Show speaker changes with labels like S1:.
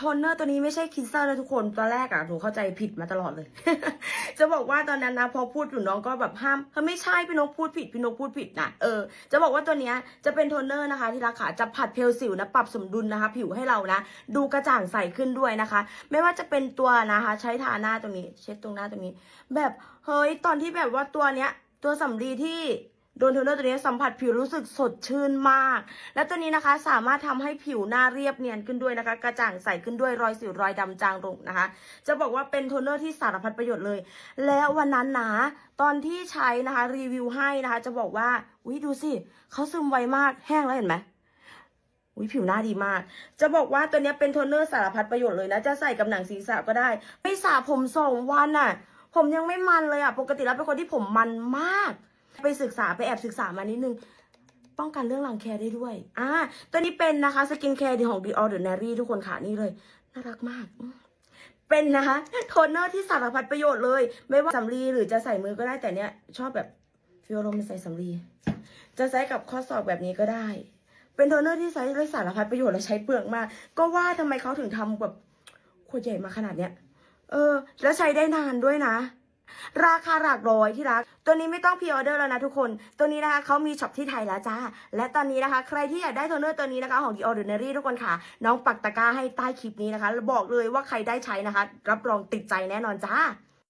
S1: โทนเนอร์ตัวนี้ไม่ใช่คินเซอร์นะทุกคน ตอนแรกอะหนูเข้าใจผิดมาตลอดเลย จะบอกว่าตอนนั้นนะพอพูดอยู่น้องก็แบบห้ามเฮ้ยไม่ใช่พี่นกพูดผิดพี่นกพูดผิดนะเออ จะบอกว่าตัวเนี้ยจะเป็นโทนเนอร์นะคะ ที่ราคาจะผัดเพลสิวนะปรับสมดุลนะคะ ผิวให้เรานะ ดูกระจ่างใสขึ้นด้วยนะคะ ไม่ว่าจะเป็นตัวนะคะ ใช้ทาหน้าตรงนี้ เช็ดตรงหน้าตรงนี้ แบบเฮ้ยตอนที่แบบว่าตัวเนี้ย ตัวสำลีที่ โดนโทนเนอร์ตัวนี้สัมผัสผิวรู้สึกสดชื่นมาก และตัวนี้นะคะสามารถทำให้ผิวหน้าเรียบเนียนขึ้นด้วยนะคะ กระจ่างใสขึ้นด้วยรอยสิวรอยดำจางลงนะคะ จะบอกว่าเป็นโทนเนอร์ที่สารพัดประโยชน์เลย แล้ววันนั้นนะตอนที่ใช้นะคะรีวิวให้นะคะ จะบอกว่าอุ้ยดูสิเขาซึมไวมากแห้งแล้วเห็นไหมอุ้ยผิวหน้าดีมาก จะบอกว่าตัวนี้เป็นโทนเนอร์สารพัดประโยชน์เลยนะ จะใส่กับหนังศีรษะก็ได้ ไม่สระผมสองวันน่ะ ผมยังไม่มันเลยอะ ปกติแล้วเป็นคนที่ผมมันมาก ไปศึกษาไปแอบศึกษามานิดนึง ป้องกันเรื่องรังแคได้ด้วย อ่า ตัวนี้เป็นนะคะสกินแคร์ดีของ The Ordinary ทุกคนค่ะนี่เลย น่ารักมาก เป็นนะคะโทนเนอร์ที่สารพัดประโยชน์เลย ไม่ว่าสำลีหรือจะใส่มือก็ได้แต่เนี้ย ชอบแบบฟิลลมใส่สำลี จะใช้กับข้อศอกแบบนี้ก็ได้ เป็นโทนเนอร์ที่ใช้ได้สารพัดประโยชน์และใช้เปลืองมาก ก็ว่าทำไมเขาถึงทำแบบขวดใหญ่มาขนาดเนี้ย เออ แล้วใช้ได้นานด้วยนะ ราคาหลักร้อยที่รัก ตัวนี้ไม่ต้องพีออเดอร์แล้วนะทุกคน ตัวนี้นะคะเขามีช็อปที่ไทยแล้วจ้า และตอนนี้นะคะ ใครที่อยากได้โทนเนอร์ตัวนี้นะคะของ The Ordinary ทุกคนค่ะ น้องปักตะกร้าให้ใต้คลิปนี้นะคะ บอกเลยว่าใครได้ใช้นะคะ รับรองติดใจแน่นอนจ้า